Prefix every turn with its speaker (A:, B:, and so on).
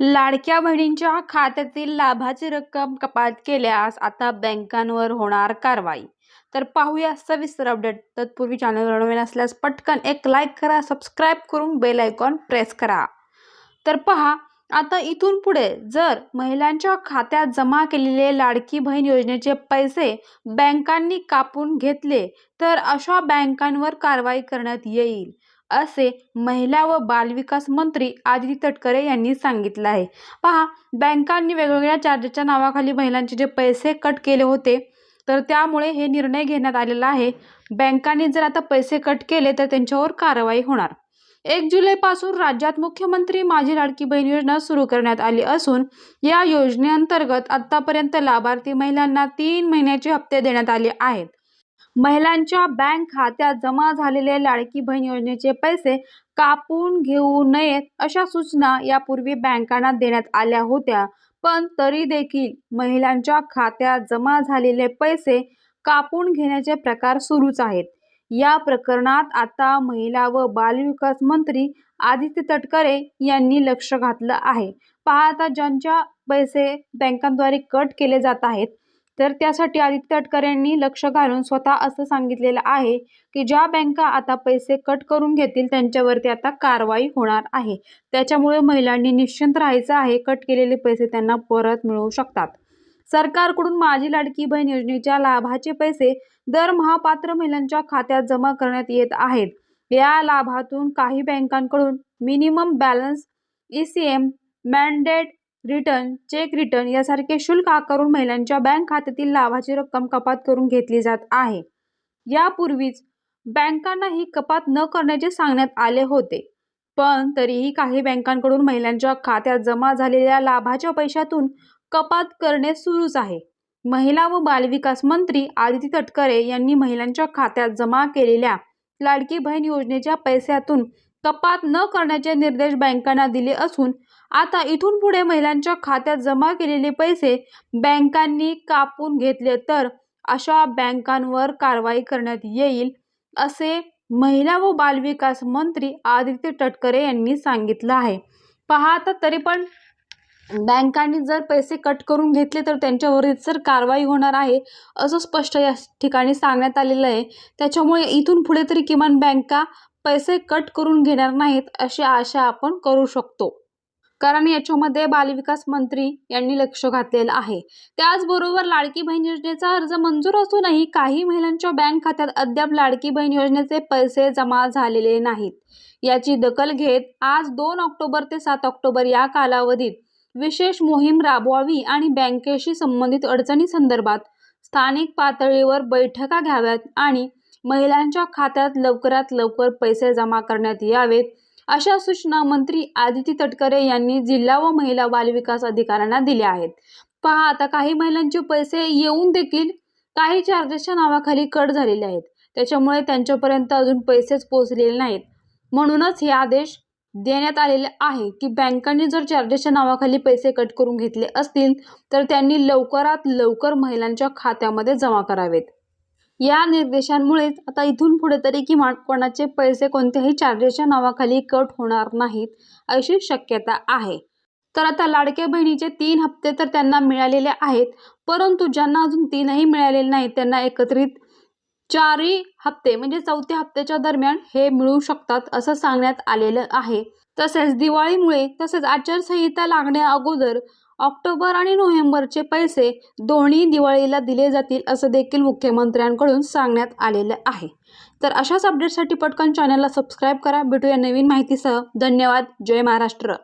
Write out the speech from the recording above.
A: लाडक्या बहिणींच्या खात्यातील लाभाची रक्कम कपात केल्यास आता बँकांवर होणार कारवाई. तर पाहूया सविस्तर अपडेट. तत्पूर्वी चॅनलवर नवीन असल्यास पटकन एक लाईक करा सबस्क्राईब करून बेल आयकॉन प्रेस करा. तर पहा आता इथून पुढे जर महिलांच्या खात्यात जमा केलेले लाडकी बहीण योजनेचे पैसे बँकांनी कापून घेतले तर अशा बँकांवर कारवाई करण्यात येईल. असे महिला व बालविकास मंत्री आदिती तटकरे यांनी सांगितलं आहे. पहा बँकांनी वेगवेगळ्या चार्जेसच्या नावाखाली महिलांचे जे पैसे कट केले होते तर त्यामुळे हे निर्णय घेण्यात आलेला आहे. बँकांनी जर आता पैसे कट केले तर त्यांच्यावर कारवाई होणार. एक जुलैपासून राज्यात मुख्यमंत्री माझी लाडकी बहीण योजना सुरू करण्यात आली असून या योजनेअंतर्गत आतापर्यंत लाभार्थी महिलांना तीन महिन्याचे हप्ते देण्यात आले आहेत. महिलांच्या बँक खात्यात जमा झालेले लाडकी बहीण योजनेचे पैसे कापून घेऊ नयेत अशा सूचना यापूर्वी बँकांना देण्यात आल्या होत्या. पण तरी देखील महिलांच्या खात्यात जमा झालेले पैसे कापून घेण्याचे प्रकार सुरूच आहेत. या प्रकरणात आता महिला व बालविकास मंत्री आदित्य तटकरे यांनी लक्ष घातलं आहे. पहा आता ज्यांच्या पैसे बँकांद्वारे कट केले जात आहेत तर त्यासाठी आदित्य तटकरे यांनी लक्ष घालून स्वतः असं सांगितलेलं आहे की ज्या बँका आता पैसे कट करून घेतील त्यांच्यावरती आता कारवाई होणार आहे. त्याच्यामुळे महिलांनी निश्चिंत राहायचं आहे कट केलेले पैसे त्यांना परत मिळू शकतात. सरकारकडून माझी लाडकी बहीण योजनेच्या लाभाचे पैसे दरमहा पात्र महिलांच्या खात्यात जमा करण्यात येत आहेत. या लाभातून काही बँकांकडून minimum balance E C M mandate return cheque return यासारखे शुल्क आकारून महिलांच्या बँक खात्यातील लाभाची रक्कम कपात करून घेतली जात आहे. यापूर्वीच बँकांना ही कपात न करण्याचे सांगण्यात आले होते. पण तरीही काही बँकांकडून महिलांच्या खात्यात जमा झालेल्या लाभाच्या पैशातून कपात करणे सुरूच आहे. महिला व बालविकास मंत्री आदिती तटकरे यांनी महिलांच्या खात्यात जमा केलेल्या लाडकी बहीण योजनेच्या पैशातून कपात न करण्याचे निर्देश बँकांना दिले असून आता इथून पुढे महिलांच्या खात्यात जमा केलेले पैसे बँकांनी कापून घेतले तर अशा बँकांवर कारवाई करण्यात येईल असे महिला व बालविकास मंत्री आदित्य तटकरे यांनी सांगितलं आहे. पहा आता तरी पण बँकांनी जर पैसे कट करून घेतले तर त्यांच्यावर सर कारवाई होणार आहे असं स्पष्ट या ठिकाणी सांगण्यात आलेलं आहे. त्याच्यामुळे इथून पुढे तरी किमान बँका पैसे कट करून घेणार नाहीत अशी आशा आपण करू शकतो. कारण याच्यामध्ये बालविकास मंत्री यांनी लक्ष घातलेलं आहे. त्याचबरोबर लाडकी बहीण योजनेचा अर्ज मंजूर असूनही काही महिलांच्या बँक खात्यात अद्याप लाडकी बहीण योजनेचे पैसे जमा झालेले नाहीत. याची दखल घेत आज दोन ऑक्टोबर ते सात ऑक्टोबर या कालावधीत विशेष मोहीम राबवावी आणि बँकेशी संबंधित अडचणी संदर्भात स्थानिक पातळीवर बैठका घ्याव्यात आणि महिलांच्या खात्यात लवकरात लवकर पैसे जमा करण्यात यावेत अशा सूचना मंत्री आदिती तटकरे यांनी जिल्हा व महिला बालविकास अधिकाऱ्यांना दिल्या आहेत. पहा आता काही महिलांचे पैसे येऊन देखील काही चार्जेसच्या नावाखाली कट झालेले आहेत. त्याच्यामुळे त्यांच्यापर्यंत अजून पैसेच पोहोचलेले नाहीत. म्हणूनच हे आदेश देण्यात आलेले आहे की बँकांनी जर चार्जेसच्या नावाखाली पैसे कट करून घेतले असतील तर त्यांनी लवकरात लवकर महिलांच्या खात्यामध्ये जमा करावेत. या निर्देशांमुळेच आता इथून पुढे तरी किमान कोणाचे पैसे कोणत्याही चार्जेसच्या नावाखाली कट होणार नाहीत अशी शक्यता आहे. तर आता लाडक्या बहिणीचे तीन हप्ते तर त्यांना मिळालेले आहेत परंतु ज्यांना अजून तीनही मिळालेले नाहीत त्यांना एकत्रित चारही हप्ते म्हणजे चौथ्या हप्त्याच्या दरम्यान हे मिळू शकतात असं सांगण्यात आलेलं आहे. तसेच दिवाळीमुळे तसेच आचारसंहिता लागण्या अगोदर ऑक्टोबर आणि नोव्हेंबरचे पैसे दोन्ही दिवाळीला दिले जातील असं देखील मुख्यमंत्र्यांकडून सांगण्यात आलेलं आहे. तर अशाच अपडेटसाठी पटकन चॅनलला सबस्क्राईब करा. भेटूया नवीन माहितीसह. धन्यवाद. जय महाराष्ट्र.